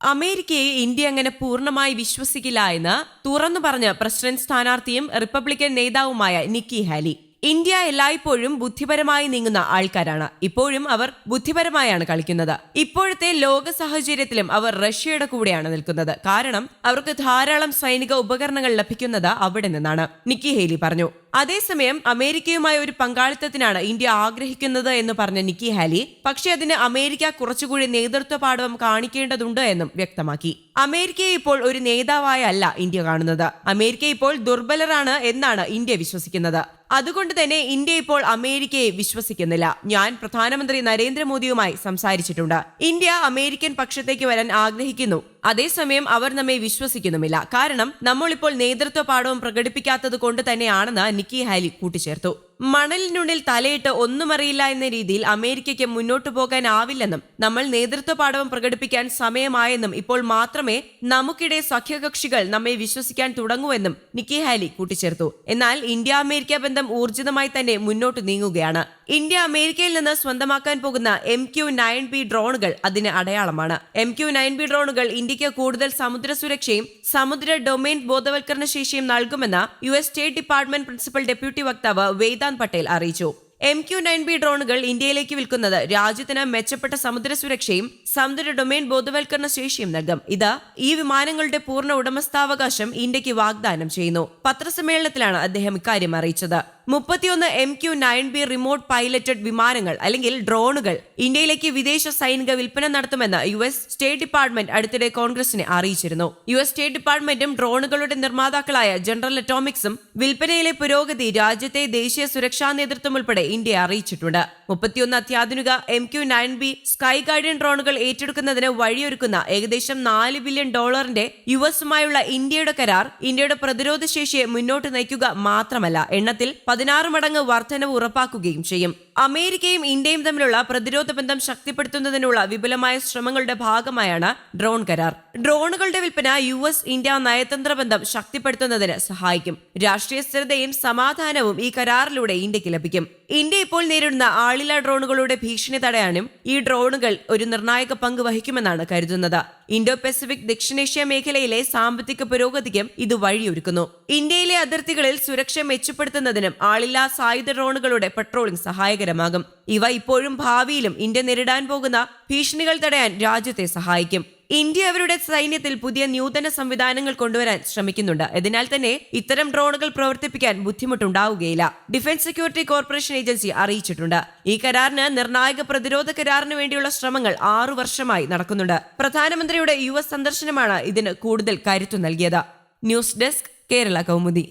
അമേരിക്കയെ ഇന്ത്യ അങ്ങനെ പൂർണമായി വിശ്വസിക്കില്ല എന്ന് തുറന്നു പറഞ്ഞ് പ്രസിഡന്റ് സ്ഥാനാർത്ഥിയും റിപ്പബ്ലിക്കൻ നേതാവുമായ നിക്കി ഹാലി. ഇന്ത്യ എല്ലായ്പ്പോഴും ബുദ്ധിപരമായി നീങ്ങുന്ന ആൾക്കാരാണ്. ഇപ്പോഴും അവർ ബുദ്ധിപരമായാണ് കളിക്കുന്നത്. ഇപ്പോഴത്തെ ലോക സാഹചര്യത്തിലും അവർ റഷ്യയുടെ കൂടെയാണ് നിൽക്കുന്നത്. കാരണം അവർക്ക് ധാരാളം സൈനിക ഉപകരണങ്ങൾ ലഭിക്കുന്നത് അവിടെ നിന്നാണ്. നിക്കി ഹേലി പറഞ്ഞു. അതേസമയം അമേരിക്കയുമായ ഒരു പങ്കാളിത്തത്തിനാണ് ഇന്ത്യ ആഗ്രഹിക്കുന്നത് എന്ന് പറഞ്ഞ നിക്കി ഹാലി പക്ഷേ അതിന് അമേരിക്ക കുറച്ചുകൂടി നേതൃത്വ പാഠവം കാണിക്കേണ്ടതുണ്ട് എന്നും വ്യക്തമാക്കി. അമേരിക്കയെ ഇപ്പോൾ ഒരു നേതാവായല്ല ഇന്ത്യ കാണുന്നത്. അമേരിക്ക ഇപ്പോൾ ദുർബലരാണ് എന്നാണ് ഇന്ത്യ വിശ്വസിക്കുന്നത്. അതുകൊണ്ട് തന്നെ ഇന്ത്യ ഇപ്പോൾ അമേരിക്കയെ വിശ്വസിക്കുന്നില്ല. ഞാൻ പ്രധാനമന്ത്രി നരേന്ദ്രമോദിയുമായി സംസാരിച്ചിട്ടുണ്ട്. ഇന്ത്യ അമേരിക്കൻ പക്ഷത്തേക്ക് വരാൻ ആഗ്രഹിക്കുന്നു. അതേസമയം അവർ നമ്മെ വിശ്വസിക്കുന്നുമില്ല. കാരണം നമ്മൾ ഇപ്പോൾ നേതൃത്വ പാഠവും പ്രകടിപ്പിക്കാത്തത് കൊണ്ട് തന്നെയാണെന്ന് നിക്കി ഹാലി കൂട്ടിച്ചേർത്തു. മണലിനുള്ളിൽ തലയിട്ട് ഒന്നും അറിയില്ല എന്ന രീതിയിൽ അമേരിക്കയ്ക്ക് മുന്നോട്ടു പോകാനാവില്ലെന്നും നമ്മൾ നേതൃത്വ പാഠവും പ്രകടിപ്പിക്കാൻ സമയമായെന്നും ഇപ്പോൾ മാത്രമേ നമുക്കിടെ സഖ്യകക്ഷികൾ നമ്മെ വിശ്വസിക്കാൻ തുടങ്ങൂവെന്നും നിക്കി ഹാലി കൂട്ടിച്ചേർത്തു. എന്നാൽ ഇന്ത്യ അമേരിക്ക ബന്ധം ഊർജിതമായി തന്നെ മുന്നോട്ട് നീങ്ങുകയാണ്. ഇന്ത്യ അമേരിക്കയിൽ നിന്ന് സ്വന്തമാക്കാൻ പോകുന്ന എം ക്യു നയൻ ബി ഡ്രോണുകൾ അതിന് അടയാളമാണ്. എം ക്യു നയൻ ബി ഡ്രോണുകൾ ഇന്ത്യയ്ക്ക് കൂടുതൽ സമുദ്ര സുരക്ഷയും സമുദ്ര ഡൊമെയിൻ ബോധവൽക്കരണ ശേഷിയും നൽകുമെന്ന് U S State Department principal deputy വക്താവ് വേദാന്ത് പട്ടേൽ അറിയിച്ചു. എം ക്യു നയൻ ബി ഡ്രോണുകൾ ഇന്ത്യയിലേക്ക് വിൽക്കുന്നത് രാജ്യത്തിന് മെച്ചപ്പെട്ട സമുദ്ര സുരക്ഷയും സമുദ്ര ഡൊമെയിൻ ബോധവൽക്കരണ ശേഷിയും നൽകും. ഇത് ഈ വിമാനങ്ങളുടെ പൂർണ ഉടമസ്ഥാവകാശം ഇന്ത്യയ്ക്ക് വാഗ്ദാനം ചെയ്യുന്നു. പത്രസമ്മേളനത്തിലാണ് അദ്ദേഹം ഇക്കാര്യം അറിയിച്ചത്. മുപ്പത്തിയൊന്ന് M Q nine B remote piloted വിമാനങ്ങൾ അല്ലെങ്കിൽ ഡ്രോണുകൾ ഇന്ത്യയിലേക്ക് വിദേശ സൈനിക വിൽപ്പന നടത്തുമെന്ന് യു എസ് സ്റ്റേറ്റ് ഡിപ്പാർട്ട്മെന്റ് അടുത്തിടെ കോൺഗ്രസിനെ അറിയിച്ചിരുന്നു. യു എസ് സ്റ്റേറ്റ് ഡിപ്പാർട്ട്മെന്റും ഡ്രോണുകളുടെ നിർമ്മാതാക്കളായ ജനറൽ അറ്റോമിക്സും വിൽപ്പനയിലെ പുരോഗതി രാജ്യത്തെ ദേശീയ സുരക്ഷാ നേതൃത്വം ഉൾപ്പെടെ ഇന്ത്യ അറിയിച്ചിട്ടുണ്ട്. മുപ്പത്തിയൊന്ന് അത്യാധുനിക M Q nine B sky guardian ഡ്രോണുകൾ ഏറ്റെടുക്കുന്നതിന് വഴിയൊരുക്കുന്ന ഏകദേശം നാല് ബില്യൺ ഡോളറിന്റെ യു എസുമായുള്ള ഇന്ത്യയുടെ കരാർ ഇന്ത്യയുടെ പ്രതിരോധ ശേഷിയെ മുന്നോട്ട് നയിക്കുക മാത്രമല്ല എണ്ണത്തിൽ പതിനാറ് മടങ്ങ് വർധനവ് ഉറപ്പാക്കുകയും ചെയ്യും. അമേരിക്കയും ഇന്ത്യയും തമ്മിലുള്ള പ്രതിരോധ ബന്ധം ശക്തിപ്പെടുത്തുന്നതിനുള്ള വിപുലമായ ശ്രമങ്ങളുടെ ഭാഗമായാണ് ഡ്രോൺ കരാർ. ഡ്രോണുകളുടെ വിൽപ്പന യു എസ് ഇന്ത്യ നയതന്ത്ര ബന്ധം ശക്തിപ്പെടുത്തുന്നതിന് സഹായിക്കും. രാഷ്ട്രീയ സ്ഥിരതയും സമാധാനവും ഈ കരാറിലൂടെ ഇന്ത്യയ്ക്ക് ലഭിക്കും. ഇന്ത്യ ഇപ്പോൾ നേരിടുന്ന ആളില്ല ഡ്രോണുകളുടെ ഭീഷണി തടയാനും ഈ ഡ്രോണുകൾ ഒരു നിർണായക പങ്ക് വഹിക്കുമെന്നാണ് കരുതുന്നത്. ഇൻഡോ പസഫിക് ദക്ഷിണേഷ്യ മേഖലയിലെ സാമ്പത്തിക പുരോഗതിക്കും ഇത് വഴിയൊരുക്കുന്നു. ഇന്ത്യയിലെ അതിർത്തികളിൽ സുരക്ഷ മെച്ചപ്പെടുത്തുന്നതിനും ആളില്ലാ സായുധ ഡ്രോണുകളുടെ പെട്രോളിംഗ് സഹായകരമാകും ഇവ ഇപ്പോഴും ഭാവിയിലും ഇന്ത്യ നേരിടാൻ പോകുന്ന ഭീഷണികൾ തടയാൻ രാജ്യത്തെ സഹായിക്കും. ഇന്ത്യ അവരുടെ സൈന്യത്തിൽ പുതിയ നൂതന സംവിധാനങ്ങൾ കൊണ്ടുവരാൻ ശ്രമിക്കുന്നുണ്ട്. അതിനാൽ തന്നെ ഇത്തരം ഡ്രോണുകൾ പ്രവർത്തിപ്പിക്കാൻ ബുദ്ധിമുട്ടുണ്ടാവുകയില്ല. ഡിഫൻസ് സെക്യൂരിറ്റി കോർപ്പറേഷൻ ഏജൻസി അറിയിച്ചിട്ടുണ്ട്. ഈ കരാറിന് നിർണായക പ്രതിരോധ കരാറിന് വേണ്ടിയുള്ള ശ്രമങ്ങൾ ആറു വർഷമായി നടക്കുന്നുണ്ട്. പ്രധാനമന്ത്രിയുടെ യു എസ് സന്ദർശനമാണ് ഇതിന് കൂടുതൽ കരുത്തു നൽകിയത്. News desk Kerala Kaumudi.